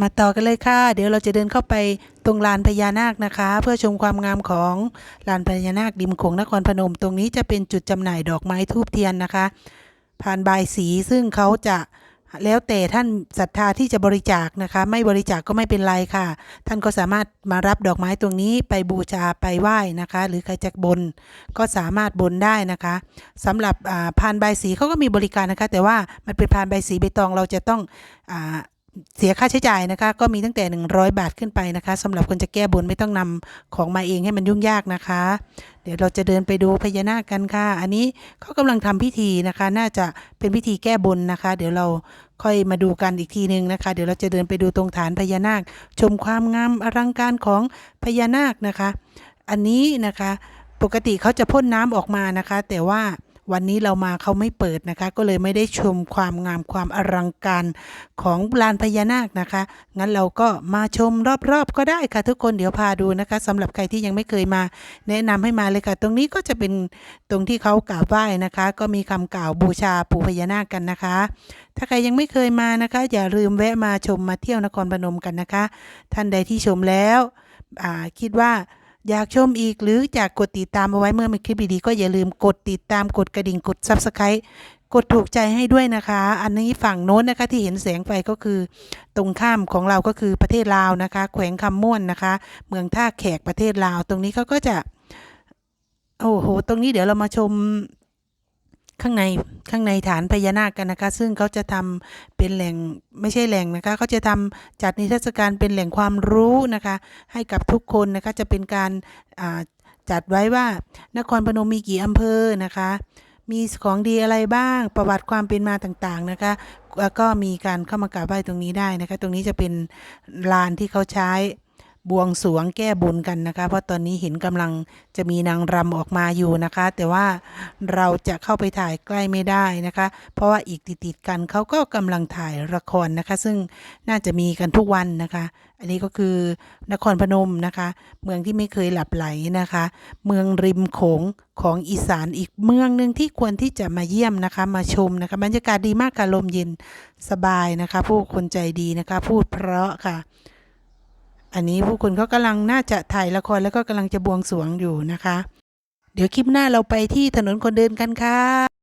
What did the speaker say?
มาต่อกันเลยค่ะ เดี๋ยวเราจะเดินเข้าไปตรงลานพญานาคนะคะ เพื่อชมความงามของลานพญานาคริมโขงนครพนม ตรงนี้จะเป็นจุดจำหน่ายดอกไม้ทูบเทียนนะคะ ผ่านบายสีซึ่งเขาจะแล้วแต่ท่านศรัทธาที่จะบริจาคนะคะ ไม่บริจาคก็ไม่เป็นไรค่ะ ท่านก็สามารถมารับดอกไม้ตรงนี้ไปบูชาไปไหว้นะคะ หรือใครจะบนก็สามารถบนได้นะคะสำหรับอ่าพานใบสีเขาก็มีบริการนะคะ แต่ว่ามันเป็นพานใบสีใบตองเราจะต้องอ เสียค่าใช้จ่ายนะคะก็มีตั้งแต่ 100 บาทขึ้นไปนะคะสำหรับคนจะแก้บนไม่ต้องนำของมาเองให้มันยุ่งยากนะคะ เดี๋ยวเราจะเดินไปดูพญานาคกันค่ะ อันนี้เขากำลังทำพิธีนะคะ น่าจะเป็นพิธีแก้บนนะคะ เดี๋ยวเราค่อยมาดูกันอีกทีหนึ่งนะคะ เดี๋ยวเราจะเดินไปดูตรงฐานพญานาค ชมความงามอลังการของพญานาคนะคะ อันนี้นะคะปกติเขาจะพ่นน้ำออกมานะคะ แต่ว่า วันนี้เรามาเขาไม่เปิดนะคะ ก็เลยไม่ได้ชมความงามความอลังการของลานพญานาคนะคะ งั้นเราก็มาชมรอบๆ ก็ได้ค่ะทุกคนเดี๋ยวพาดูนะคะสำหรับใครที่ยังไม่เคยมา แนะนำให้มาเลยค่ะ ตรงนี้ก็จะเป็นตรงที่เขากราบไหว้นะคะ ก็มีคำกล่าวบูชาปู่พญานาคกันนะคะ ถ้าใครยังไม่เคยมานะคะ อย่าลืมแวะมาชมมาเที่ยวนครพนมกันนะคะ ท่านใดที่ชมแล้วคิดว่า อยากชมอีกหรืออยากกดติดตามเอาไว้เมื่อมีคลิปดีๆก็อย่าลืมกดติดตามกดกระดิ่งกด subscribe กดถูกใจให้ด้วยนะคะ อันนี้ฝั่งโน้นนะคะที่เห็นแสงไฟก็คือตรงข้ามของเราก็คือประเทศลาวนะคะ แขวงคำม่วนนะคะ เมืองท่าแขกประเทศลาว ตรงนี้เขาก็จะ โอ้โห ตรงนี้เดี๋ยวเรามาชม ข้างในข้างในฐานพญานาคกันนะคะ ซึ่งเขาจะทำเป็นแหล่งไม่ใช่แหล่งนะคะเขาจะทำจัดนิทรรศการเป็นแหล่งความรู้นะคะ ให้กับทุกคนนะคะจะเป็นการจัดไว้ว่านครพนมมีกี่อำเภอนะคะ มีของดีอะไรบ้าง ประวัติความเป็นมาต่างๆนะคะ แล้วก็มีการเข้ามากราบไหว้ตรงนี้ได้นะคะ ตรงนี้จะเป็นลานที่เขาใช้ บวงสรวงแก้บนกันนะคะ เพราะตอนนี้เห็นกำลังจะมีนางรำออกมาอยู่นะคะ แต่ว่าเราจะเข้าไปถ่ายใกล้ไม่ได้นะคะ เพราะว่าอีกติดๆกันเขาก็กำลังถ่ายละครนะคะ ซึ่งน่าจะมีกันทุกวันนะคะ อันนี้ก็คือนครพนมนะคะ เมืองที่ไม่เคยหลับไหลนะคะ เมืองริมโขงของอีสานอีกเมืองหนึ่งที่ควรที่จะมาเยี่ยมนะคะ มาชมนะคะบรรยากาศดีมากค่ะลมเย็นสบายนะคะ ผู้คนใจดีนะคะ พูดเพราะค่ะ อันนี้ผู้คนเขากำลังน่าจะถ่ายละครแล้วก็กำลังจะบวงสรวงอยู่นะคะ เดี๋ยวคลิปหน้าเราไปที่ถนนคนเดินกันค่ะ